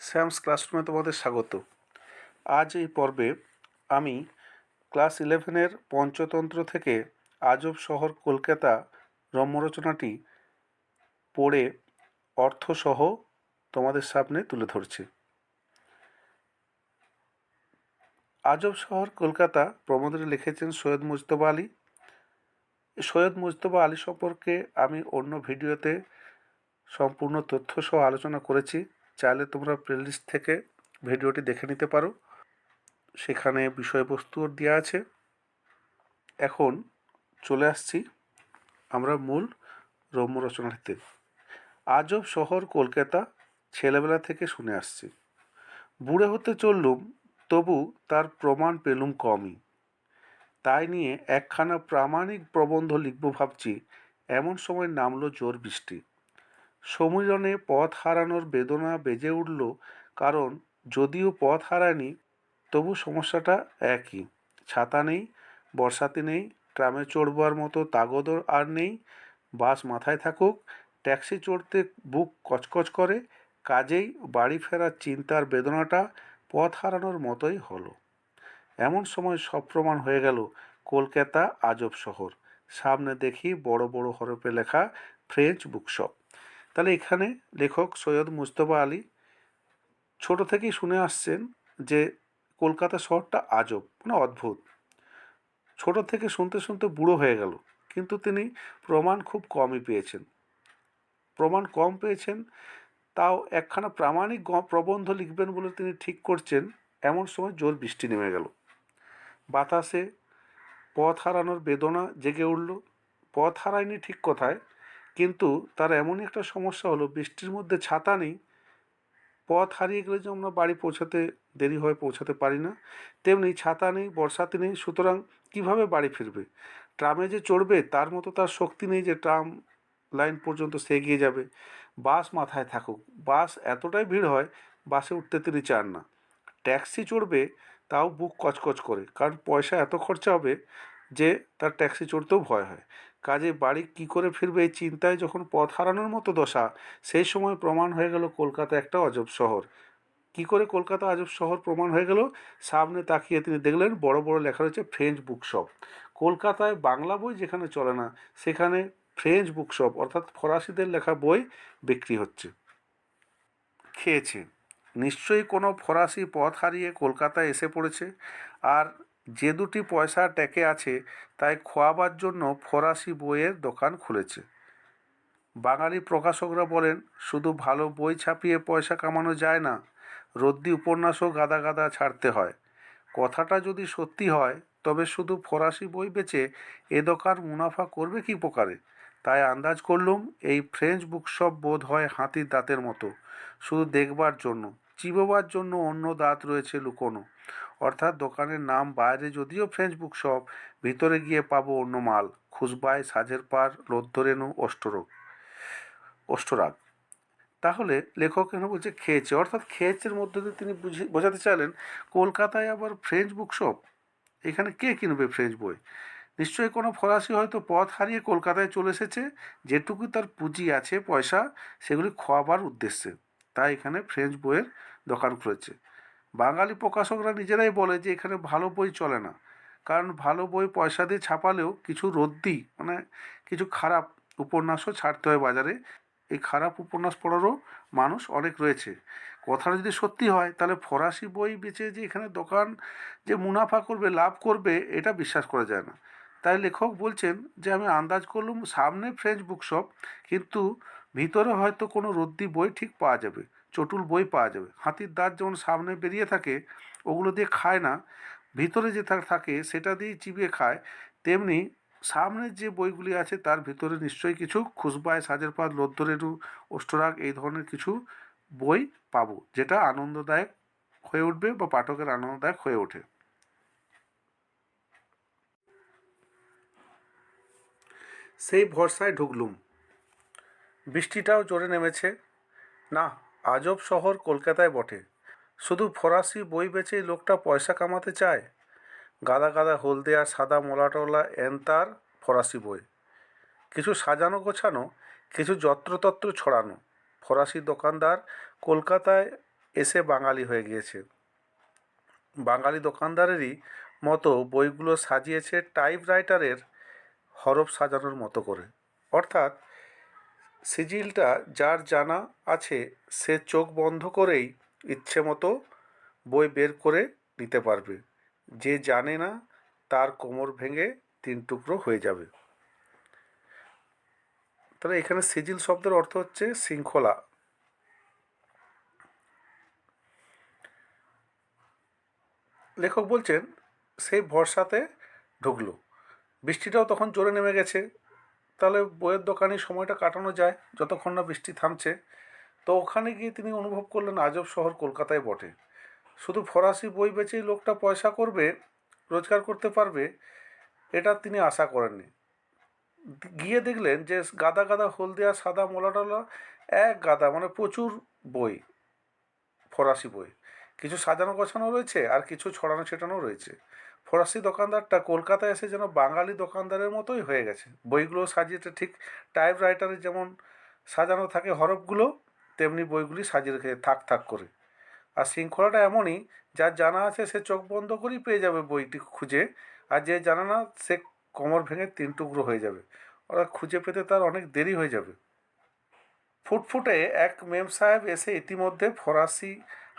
Sam's ক্লাসরুমে তোমাদের স্বাগত। আজ এই পর্বে আমি ক্লাস ইলেভেনের পঞ্চতন্ত্র থেকে আজব শহর কলকাতা রম্যরচনাটি পড়ে অর্থসহ তোমাদের সামনে তুলে ধরছি। আজব শহর কলকাতা প্রবন্ধটি লিখেছেন সৈয়দ মুজতবা আলী। সৈয়দ মুজতবা আলী সম্পর্কে আমি অন্য ভিডিওতে সম্পূর্ণ তথ্য সহ আলোচনা করেছি। চাইলে তোমরা প্লেলিস্ট থেকে ভিডিওটি দেখে নিতে পারো। সেখানে বিষয়বস্তুও দেওয়া আছে। এখন চলে আসছি আমরা মূল রম্য রচনাটিতে। আজব শহর কলকাতা ছেলেবেলা থেকে শুনে আসছি। বুড়ে হতে চললুম, তবু তার প্রমাণ পেলুম কমই। তাই নিয়ে একখানা প্রামাণিক প্রবন্ধ লিখব ভাবছি, এমন সময় নামলো জোর বৃষ্টি। সমীরণে পথ হারানোর বেদনা বেজে উঠল কারণ যদিও পথ হারায়নি, তবু সমস্যাটা একই। ছাতা নেই বর্ষাতে নেই, ট্রামে চড়বার মতো তাগদর আর নেই। বাস মাথায় থাকুক, ট্যাক্সি চড়তে বুক কচকচ করে, কাজেই বাড়ি ফেরার চিন্তার বেদনাটা পথ হারানোর মতোই হলো। এমন সময় সব প্রমাণ হয়ে গেল কলকাতা আজব শহর। সামনে দেখি বড় বড় হরফে লেখা ফ্রেঞ্চ বুকশপ। তাহলে এখানে লেখক সৈয়দ মুস্তফা আলী ছোট থেকেই শুনে আসছেন যে কলকাতা শহরটা আজব মানে অদ্ভুত। ছোট থেকে শুনতে শুনতে বুড়ো হয়ে গেল, কিন্তু তিনি প্রমাণ খুব কমই পেয়েছেন। প্রমাণ কম পেয়েছেন, তাও একখানা প্রামাণিক প্রবন্ধ লিখবেন বলে তিনি ঠিক করছেন, এমন সময় জোর বৃষ্টি নেমে গেল। বাতাসে পথ হারানোর বেদনা জেগে উঠল। পথ হারায়নি ঠিক কথায়? কিন্তু তার এমনই একটা সমস্যা হলো, বৃষ্টির মধ্যে ছাতা নেই। পথ হারিয়ে গেলে যে আমরা বাড়ি পৌঁছাতে দেরি হয় পৌঁছাতে পারি না। তেমনি ছাতা নেই, বর্ষাতে নেই, সুতরাং কীভাবে বাড়ি ফিরবে? ট্রামে যে চড়বে, তার মতো তার শক্তি নেই যে ট্রাম লাইন পর্যন্ত সে এগিয়ে যাবে। বাস মাথায় থাকুক। বাস এতটাই ভিড় হয়, বাসে উঠতে তিনি চান না। ট্যাক্সি চড়বে, তাও বুক কচকচ করে। কারণ পয়সা এত খরচা হবে যে তার ট্যাক্সি চড়তেও ভয় হয়। কাজে বাড়ি কি করে ফিরবে এই চিন্তায় যখন পথ হারানোর মতো দশা? সেই সময় প্রমাণ হয়ে গেল কলকাতা একটা অজব শহর। কি করে কলকাতা আজব শহর প্রমাণ হয়ে গেল? সামনে তাকিয়ে তিনি দেখলেন বড় বড় লেখা রয়েছে ফ্রেঞ্চ বুকশপ। কলকাতায় বাংলা বই যেখানে চলে না, সেখানে ফ্রেঞ্চ বুকশপ অর্থাৎ ফরাসিদের লেখা বই বিক্রি হচ্ছে। খেয়েছে। নিশ্চয়ই কোনো ফরাসি পথ হারিয়ে কলকাতায় এসে পড়েছে? আর যে দুটি পয়সা ট্যাকে আছে, তাই খোয়াবার জন্য ফরাসি বইয়ের দোকান খুলেছে। বাঙালি প্রকাশকরা বলেন, শুধু ভালো বই ছাপিয়ে পয়সা কামানো যায় না, রদ্দি উপন্যাসও গাদা গাদা ছাড়তে হয়। কথাটা যদি সত্যি হয়, তবে শুধু ফরাসি বই বেচে এ দোকান মুনাফা করবে কি প্রকারে তাই আন্দাজ করলুম, এই ফ্রেঞ্চ বুকশপ বোধ হয় হাতির দাঁতের মতো, শুধু দেখবার জন্য। চিবোবার জন্য অন্য দাঁত রয়েছে লুকোনো। অর্থাৎ দোকানের নাম বাইরে যদিও ফ্রেঞ্চ বুকশপ ভিতরে গিয়ে পাবো অন্য মাল। খুসবাই সাজের পার লোদ্ধরেণু অষ্টরোগ। অষ্টরাগ। তাহলে লেখক কেন বলছে খেয়েছে। অর্থাৎ খেয়েছের মধ্যে দিয়ে তিনি বুঝি, বোঝাতে চাইলেন, কলকাতায় আবার ফ্রেঞ্চ বুকশপ এখানে কে কিনবে ফ্রেঞ্চ বই? নিশ্চয়ই কোনো ফরাসি হয়তো পথ হারিয়ে কলকাতায় চলে এসেছে। যেটুকু তার পুঁজি আছে, পয়সা, সেগুলি খোয়াবার উদ্দেশ্যে। তাই এখানে ফ্রেঞ্চ বইয়ের দোকান খুলেছে। বাঙালি প্রকাশকরা নিজেরাই বলে যে এখানে ভালো বই চলে না। কারণ ভালো বই পয়সা দিয়ে ছাপালেও কিছু রদ্দি মানে কিছু খারাপ উপন্যাসও ছাড়তে হয় বাজারে। এই খারাপ উপন্যাস পড়ারও মানুষ অনেক রয়েছে। কথাটা যদি সত্যি হয়, তাহলে ফরাসি বই বেচে যে এখানে দোকান যে মুনাফা করবে, লাভ করবে, এটা বিশ্বাস করা যায় না। তাই লেখক বলছেন যে, আমি আন্দাজ করলুম সামনে ফ্রেঞ্চ বুকশপ কিন্তু ভিতরে হয়তো কোনো রদ্দি বই ঠিক পাওয়া যাবে, চটুল বই পাওয়া যাবে। হাতির দাঁত যেমন সামনে বেরিয়ে থাকে, ওগুলো দিয়ে খায় না। ভিতরে যে থাকে, সেটা দিয়েই চিবিয়ে খায়। তেমনি সামনের যে বইগুলি আছে, তার ভিতরে নিশ্চয়ই কিছু খুশবায় সাজের পাত লদ্দরেরু, অষ্টরাগ, এই ধরনের কিছু বই পাবো, যেটা আনন্দদায়ক হয়ে উঠবে বা পাঠকের আনন্দদায়ক হয়ে ওঠে। সেই ভরসায় ঢুকলুম। বৃষ্টিটাও জোরে নেমেছে। না, আজব শহর কলকাতায় বটে। শুধু ফরাসি বই বেচেই লোকটা পয়সা কামাতে চায়? গাদা গাদা হলদে আর সাদা মোলাটোলা এনতার ফরাসি বই। কিছু সাজানো গোছানো, কিছু যত্রতত্র ছড়ানো। ফরাসি দোকানদার কলকাতায় এসে বাঙালি হয়ে গিয়েছে। বাঙালি দোকানদারেরই মতো বইগুলো সাজিয়েছে টাইপরাইটারের হরফ সাজানোর মতো করে। অর্থাৎ সিজিলটা যার জানা আছে, সে চোখ বন্ধ করেই ইচ্ছে মতো বই বের করে নিতে পারবে। যে জানে না, তার কোমর ভেঙে তিন টুকরো হয়ে যাবে। তাহলে এখানে সিজিল শব্দের অর্থ হচ্ছে শৃঙ্খলা। লেখক বলছেন সেই ভরসাতে ঢুকলো। বৃষ্টিটাও তখন জোরে নেমে গেছে। তাহলে বইয়ের দোকানে সময়টা কাটানো যায়, যতক্ষণ না বৃষ্টি থামছে। তো ওখানে গিয়ে তিনি অনুভব করলেন আজব শহর কলকাতায় বটে। শুধু ফরাসি বই বেচেই লোকটা পয়সা করবে, রোজগার করতে পারবে, এটা তিনি আশা করেননি। গিয়ে দেখলেন যে গাদা গাদা হলদিয়া সাদা মোলা টলা এক গাদা মানে প্রচুর বই, ফরাসি বই। কিছু সাজানো গোছানো রয়েছে আর কিছু ছড়ানো ছেটানো রয়েছে। ফরাসি দোকানদারটা কলকাতায় এসে যেন বাঙালি দোকানদারের মতোই হয়ে গেছে। বইগুলো সাজিয়েছে ঠিক টাইপ রাইটারে যেমন সাজানো থাকে হরফগুলো, তেমনি বইগুলি সাজিয়ে রেখে থাক থাক করে। আর শৃঙ্খলাটা এমনই যার জানা আছে সে চোখ বন্ধ করেই পেয়ে যাবে বইটি খুঁজে, আর যে জানা না সে কোমর ভেঙে তিন টুকরো হয়ে যাবে। ওরা খুঁজে পেতে তার অনেক দেরি হয়ে যাবে। ফুটফুটে এক মেম সাহেব এসে ইতিমধ্যে ফরাসি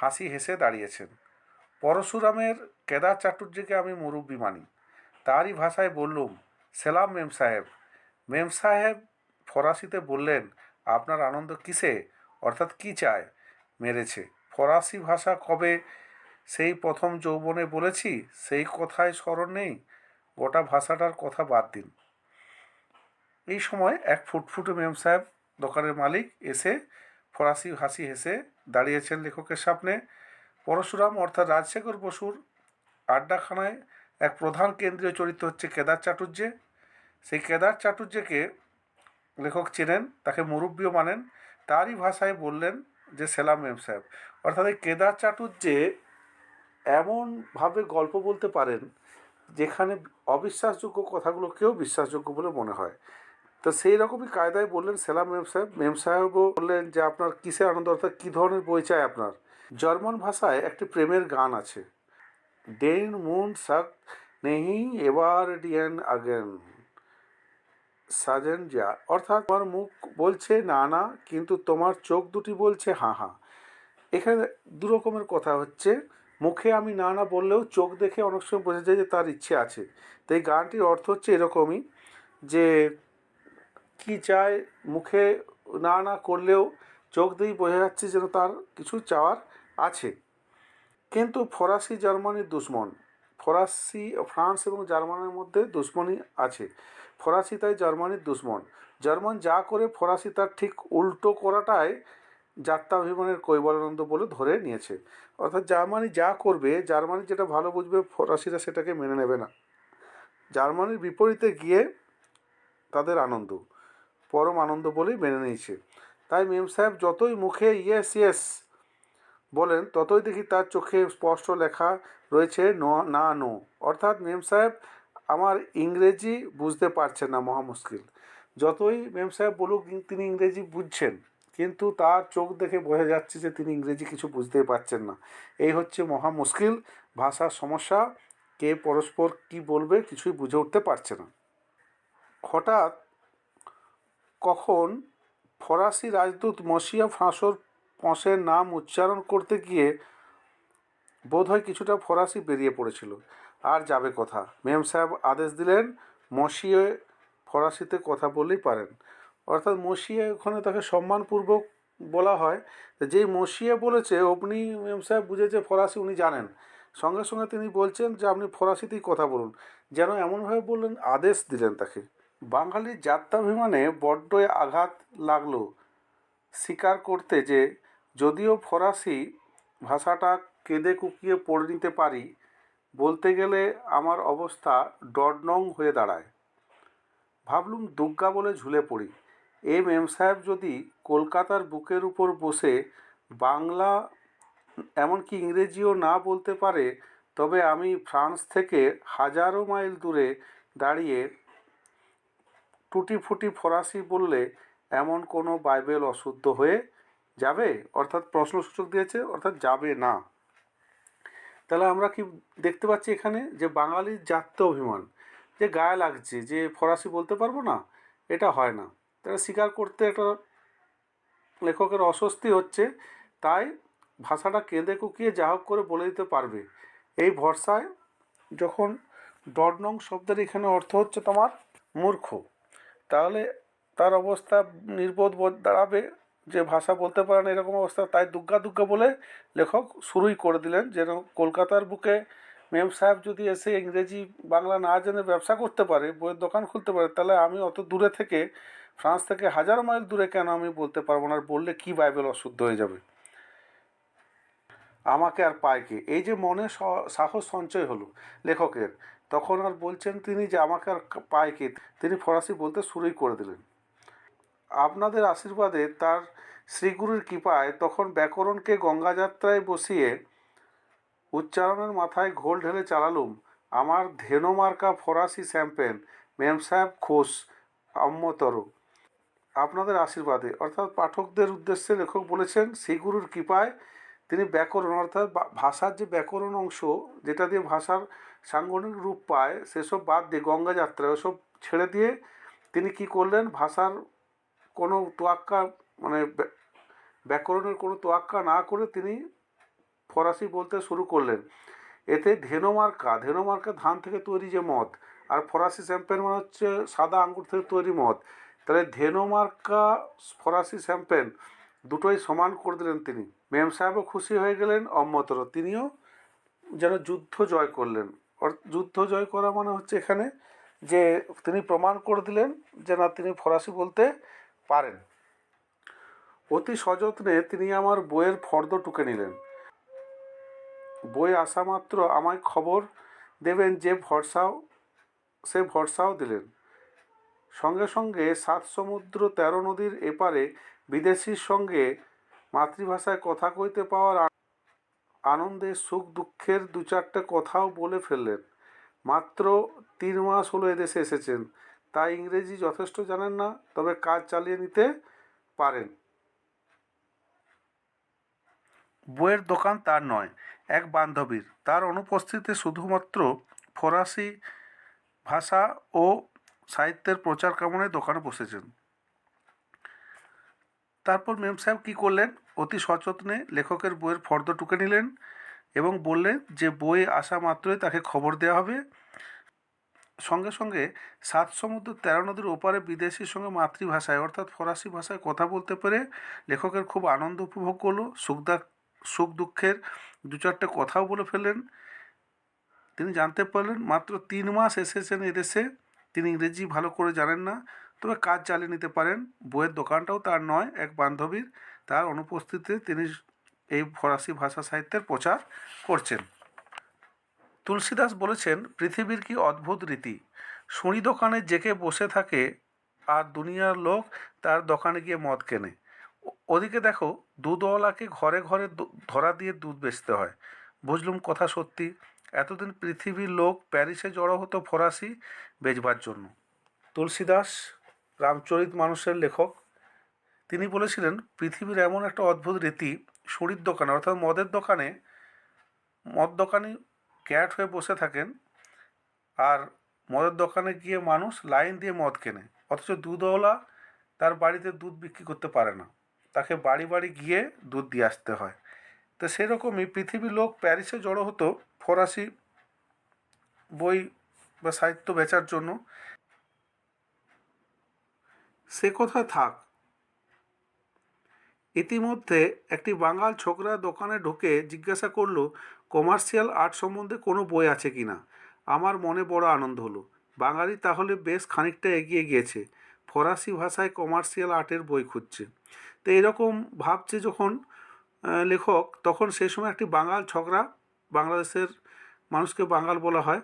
হাসি হেসে দাঁড়িয়েছেন। পরশুরামের কেদার চাটুর্যকে আমি মুরব্বী মানি। তারই ভাষায় বললুম, সেলাম মেম সাহেব। মেম সাহেব ফরাসিতে বললেন, আপনার আনন্দ কিসে? অর্থাৎ কি চায়? মেরেছে, ফরাসি ভাষা কবে সেই প্রথম যৌবনে বলেছি? সেই কথায় স্মরণ নেই? গোটা ভাষাটার কথা বাদ দিন। এই সময় এক ফুটফুটে মেম সাহেব দোকানের মালিক এসে ফরাসি হাসি হেসে দাঁড়িয়েছেন লেখকের সামনে। পরশুরাম অর্থাৎ রাজশেখর বসুর আড্ডাখানায় এক প্রধান কেন্দ্রীয় চরিত্র হচ্ছে কেদার চাটুর্যে সেই কেদার চাটুর্যকে লেখক চেনেন, তাকে মুরব্বীও মানেন, তারই ভাষায় বললেন যে, সেলাম মেম সাহেব। অর্থাৎ এই কেদার চাটুর্যে এমনভাবে গল্প বলতে পারেন যেখানে অবিশ্বাসযোগ্য কথাগুলোকেও বিশ্বাসযোগ্য বলে মনে হয়। তো সেই রকমই কায়দায় বললেন সেলাম মেম সাহেব। মেম সাহেবও বললেন যে, আপনার কিসের আনন্দ? অর্থাৎ কী ধরনের বই চাই আপনার? জার্মান ভাষায় একটি প্রেমের গান আছে। ডেন মুন সাক নেহি এবার ডিয়ান আগেন সাজেন যা অর্থাৎ তোমার মুখ বলছে, না না, কিন্তু তোমার চোখ দুটি বলছে, হাঁ হাঁ। এখানে দু রকমের কথা হচ্ছে। মুখে আমি না না বললেও চোখ দেখে অনেক সময় বোঝা যায় যে তার ইচ্ছে আছে। তো এই গানটির অর্থ হচ্ছে এরকমই যে, কি চায় মুখে না না করলেও চোখ দিয়েই বোঝা যাচ্ছে যেন তার কিছু চাওয়ার আছে। কিন্তু ফরাসি জার্মানির দুশ্মন। ফরাসি, ফ্রান্স এবং জার্মানির মধ্যে দুশ্মনী আছে। ফরাসি তাই জার্মানির দুশ্মন। জার্মান যা করে ফরাসি তার ঠিক উল্টো করাটাই যাত্রাভিমানের কৈবলানন্দ বলে ধরে নিয়েছে। অর্থাৎ জার্মানি যা করবে, জার্মানি যেটা ভালো বুঝবে, ফরাসিরা সেটাকে মেনে নেবে না। জার্মানির বিপরীতে গিয়ে তাদের আনন্দ, পরম আনন্দ বলেই মেনে নিয়েছে। তাই মেম সাহেব যতই মুখে ইয়েস ইয়েস বলেন, ততই দেখি তার চোখে স্পষ্ট লেখা রয়েছে ন, না, নো। অর্থাৎ মেম সাহেব, আমার ইংরেজি বুঝতে পারছেন না মহা মুশকিল যতই মেম সাহেব বলুক তিনি ইংরেজি বুঝছেন, কিন্তু তার চোখ দেখে বোঝা যাচ্ছে যে তিনি ইংরেজি কিছু বুঝতেই পারছেন না। এই হচ্ছে মহা মুশকিল ভাষার সমস্যা, কে পরস্পর কি বলবে কিছুই বুঝে উঠতে পারছে না। হঠাৎ কখন ফরাসি রাজদূত মসিয়া ফাঁসোর পঁসের নাম উচ্চারণ করতে গিয়ে বোধহয় কিছুটা ফরাসি বেরিয়ে পড়েছিল। আর যাবে কথা। মেম সাহেব আদেশ দিলেন, মসিয়ে ফরাসিতে কথা বললেই পারেন। অর্থাৎ মসিয়ে ওখানে তাকে সম্মানপূর্বক বলা হয়। যেই মসিয়ে বলেছে অমনি মেম সাহেব বুঝেছে ফরাসি উনি জানেন। সঙ্গে সঙ্গে তিনি বলছেন যে, আপনি ফরাসিতেই কথা বলুন। যেন এমনভাবে বললেন, আদেশ দিলেন তাকে। বাঙালির যাত্রাভিমানে বড্ডই আঘাত লাগল। স্বীকার করতে যে যদিও ফরাসি ভাষাটা কেঁদে কুকিয়ে পড়ে নিতে পারি, বলতে গেলে আমার অবস্থা ডডনং হয়ে দাঁড়ায়। ভাবলুম দুগ্গা বলে ঝুলে পড়ি। এম. এম. সাহেব যদি কলকাতার বুকের উপর বসে বাংলা, এমনকি ইংরেজিও না বলতে পারে, তবে আমি ফ্রান্স থেকে হাজারো মাইল দূরে দাঁড়িয়ে টুটি ফুটি ফরাসি বললে এমন কোনো বাইবেল অশুদ্ধ হয়ে যাবে? অর্থাৎ প্রশ্নসূচক দিয়েছে, অর্থাৎ যাবে না। তাহলে আমরা কি দেখতে পাচ্ছি এখানে যে বাঙালির জাত্য অভিমান, যে গায়ে লাগছে, যে ফরাসি বলতে পারব না, এটা হয় না। তাহলে স্বীকার করতে একটা লেখকের অস্বস্তি হচ্ছে, তাই ভাষাটা কেঁদে কুকিয়ে যা হোক করে বলে দিতে পারবে। এই ভরসায় যখন ডট শব্দের এখানে অর্থ হচ্ছে তোমার মূর্খ, তাহলে তার অবস্থা নির্বোধ বোধ দাঁড়াবে। যে ভাষা বলতে পারে না এরকম অবস্থা, তাই দুগ্গা দুগ্গা বলে লেখক শুরুই করে দিলেন, যেন কলকাতার বুকে মেম সাহেব যদি এসে ইংরেজি, বাংলা না জেনে ব্যবসা করতে পারে, বইয়ের দোকান খুলতে পারে, তাহলে আমি অত দূরে থেকে, ফ্রান্স থেকে হাজার মাইল দূরে কেন আমি বলতে পারব না? আর বললে কী বাইবেল অশুদ্ধ হয়ে যাবে? আমাকে আর পায় কে? এই যে মনে সাহস সঞ্চয় হলো লেখকের, তখন আর বলছেন তিনি যে আমাকে আর পায় কে? তিনি ফরাসি বলতে শুরুই করে দিলেন। আপনাদের আশীর্বাদে তার শ্রীগুরুর কৃপায় তখন ব্যাকরণকে গঙ্গাযাত্রায় বসিয়ে উচ্চারণের মাথায় ঘোল ঢেলে চালালুম। আমার ধেনো মার্কা ফরাসি শ্যাম্পেন, মেম সাহেব খোস, অম্মতর। আপনাদের আশীর্বাদে, অর্থাৎ পাঠকদের উদ্দেশ্যে লেখক বলেছেন, শ্রীগুরুর কৃপায় তিনি ব্যাকরণ, অর্থাৎ ভাষার যে ব্যাকরণ অংশ, যেটা দিয়ে ভাষার সাংগঠনিক রূপ পায়, সেসব বাদ দিয়ে গঙ্গা যাত্রা ওসব ছেড়ে দিয়ে তিনি কি করলেন? ভাষার কোনো তোয়াক্কা মানে ব্যা- ব্যাকরণের কোনো তোয়াক্কা না করে তিনি ফরাসি বলতে শুরু করলেন। এতে ধেনোমার্কা ধেনোমার্কা ধান থেকে তৈরি যে মদ, আর ফরাসি শ্যাম্পেন মানে হচ্ছে সাদা আঙ্গুর থেকে তৈরি মদ। তাহলে ধেনোমার্কা ফরাসি শ্যাম্পেন দুটোই সমান করে দিলেন তিনি। মেম সাহেবও খুশি হয়ে গেলেন অম্মতর তিনিও যেন যুদ্ধ জয় করলেন। যুদ্ধ জয় করা মানে হচ্ছে এখানে যে তিনি প্রমাণ করে দিলেন যে না তিনি ফরাসি বলতে পারেন। অতি সযত্নে তিনি আমার বইয়ের ফর্দ টুকে নিলেন। বই আসা মাত্র আমায় খবর দেবেন যে ভরসাও, সে ভরসাও দিলেন। সঙ্গে সঙ্গে সাত সমুদ্র তেরো নদীর এপারে বিদেশির সঙ্গে মাতৃভাষায় কথা কইতে পাওয়ার আনন্দে সুখ দুঃখের দু চারটে কথাও বলে ফেললেন। মাত্র তিন মাস হলো এদেশে এসেছেন। তাই ইংরেজি যথেষ্ট জানেন না, তবে কাজ চালিয়ে নিতে পারেন। বইয়ের দোকান তার নয়, এক বান্ধবীর। তার অনুপস্থিতিতে শুধুমাত্র ফরাসি ভাষা ও সাহিত্যের প্রচার কামনায় দোকানে বসেছেন। তারপর মেম সাহেব কী করলেন? অতি সযত্নে লেখকের বইয়ের ফর্দ টুকে নিলেন এবং বললেন যে বই আসা মাত্রই তাকে খবর দেওয়া হবে। সঙ্গে সঙ্গে সাত সমুদ্র তেরো নদীর ওপারে বিদেশির সঙ্গে মাতৃভাষায়, অর্থাৎ ফরাসি ভাষায় কথা বলতে পেরে লেখকের খুব আনন্দ উপভোগ করল। সুখদা সুখ দুঃখের দু চারটে কথাও বলে ফেলেন তিনি জানতে পারলেন, মাত্র তিন মাস এসেছেন এদেশে। তিনি ইংরেজি ভালো করে জানেন না, তবে কাজ চালিয়ে নিতে পারেন। বইয়ের দোকানটাও তার নয়, এক বান্ধবীর। তার অনুপস্থিতিতে তিনি এই ফরাসি ভাষা সাহিত্যের প্রচার করছেন। তুলসীদাস বলেছেন, পৃথিবীর কি অদ্ভুত রীতি? শুঁড়ি দোকানে জেকে বসে থাকে আর দুনিয়ার লোক তার দোকানে গিয়ে মদ কেনে। ওদিকে দেখো, দুধওয়ালাকে ঘরে ঘরে ধরা দিয়ে দুধ বেচতে হয়। বুঝলুম কথা সত্যি? এতদিন পৃথিবীর লোক প্যারিসে জড়ো হতো ফরাসি বেচবার জন্য। তুলসীদাস, রামচরিত মানুষের লেখক, তিনি বলেছিলেন, পৃথিবীর এমন একটা অদ্ভুত রীতি সুরির দোকানে, অর্থাৎ মদের দোকানে, মদ দোকানি ক্যাট হয়ে বসে থাকেন আর মদের দোকানে গিয়ে মানুষ লাইন দিয়ে মদ কেনে। অথচ দুধওয়ালা তার বাড়িতে দুধ বিক্রি করতে পারে না। তাকে বাড়ি বাড়ি গিয়ে দুধ দিয়ে আসতে হয়। তো সেরকমই পৃথিবীর লোক প্যারিসে জড়ো হতো ফরাসি বই বা সাহিত্য বেচার জন্য। সে কথা থাক ইতিমধ্যে একটি বাঙাল ছোকরা দোকানে ঢুকে জিজ্ঞাসা করল, কমার্শিয়াল আর্ট সম্বন্ধে কোনো বই আছে কি না? আমার মনে বড় আনন্দ হলো। বাঙালি তাহলে বেশ খানিকটা এগিয়ে গিয়েছে। ফরাসি ভাষায় কমার্শিয়াল আর্টের বই খুঁজছে। তো এরকম ভাবছে যখন লেখক, তখন সেই সময় একটি বাঙাল ছকরা, বাংলাদেশের মানুষকে বাঙাল বলা হয়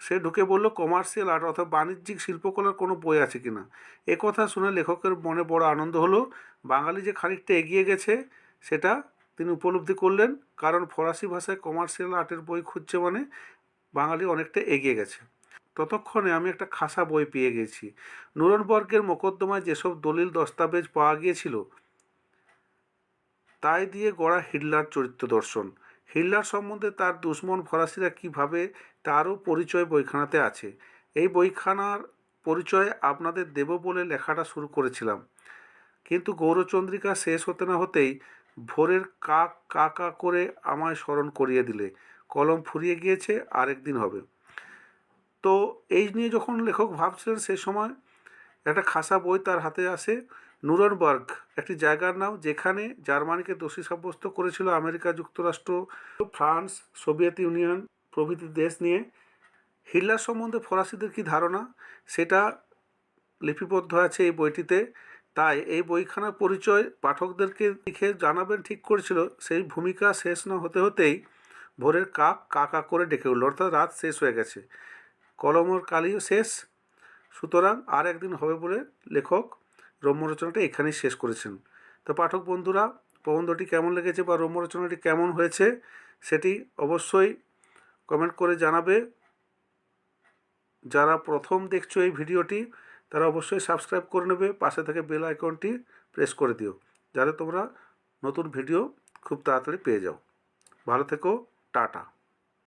সে ঢুকে বলল, কমার্শিয়াল আর্ট অর্থাৎ বাণিজ্যিক শিল্পকলার কোনো বই আছে কি না? কথা শুনে লেখকের মনে বড় আনন্দ হলো। বাঙালি যে খানিকটা এগিয়ে গেছে, সেটা তিনি উপলব্ধি করলেন, কারণ ফরাসি ভাষায় কমার্শিয়াল আর্টের বই খুঁজছে মানে বাঙালি অনেকটা এগিয়ে গেছে। ততক্ষণে আমি একটা খাসা বই পেয়ে গেছি। নুরনবর্গের মোকদ্দমায় যেসব দলিল দস্তাবেজ পাওয়া গিয়েছিল, তাই দিয়ে গড়া হিটলার চরিত্র দর্শন। হিটলার সম্বন্ধে তার দুশ্মন ফরাসিরা কীভাবে তারও পরিচয় বইখানাতে আছে। এই বইখানার পরিচয় আপনাদের দেব বলে লেখাটা শুরু করেছিলাম। কিন্তু গৌরচন্দ্রিকা শেষ হতে না হতেই ভোরের কাক কা কা করে আমায় স্মরণ করিয়ে দিলে। কলম ফুরিয়ে গিয়েছে আরেকদিন হবে। তো এই নিয়ে যখন লেখক ভাবছিলেন সে সময় একটা খাসা বই তার হাতে আসে। নুরনবার্গ, একটি জায়গার নাম যেখানে জার্মানিকে দোষী সাব্যস্ত করেছিল আমেরিকা, যুক্তরাষ্ট্র, ফ্রান্স, সোভিয়েত ইউনিয়ন প্রভৃতি দেশ নিয়ে। হিটলার সম্বন্ধে ফরাসিদের কী ধারণা? সেটা লিপিবদ্ধ আছে এই বইটিতে। তাই এই বইখানার পরিচয় পাঠকদেরকে লিখে জানাবেন ঠিক করেছিল। সেই ভূমিকা শেষ না হতে হতেই ভোরের কাক কা কা করে ডেকে উঠল। অর্থাৎ রাত শেষ হয়ে গেছে। কলমর কালিও শেষ। সুতরাং আর একদিন হবে বলে লেখক রম্য রচনাটা এখানেই শেষ করেছেন। তো পাঠক বন্ধুরা, প্রবন্ধটি কেমন লেগেছে বা রম্য রচনাটি কেমন হয়েছে, সেটি অবশ্যই কমেন্ট করে জানাবে। যারা প্রথম দেখছ এই ভিডিওটি, তারা অবশ্যই সাবস্ক্রাইব করে নেবে, পাশে থেকে বেল আইকনটি প্রেস করে দিও, যাতে তোমরা নতুন ভিডিও খুব তাড়াতাড়ি পেয়ে যাও। ভালো থেকো, টাটা।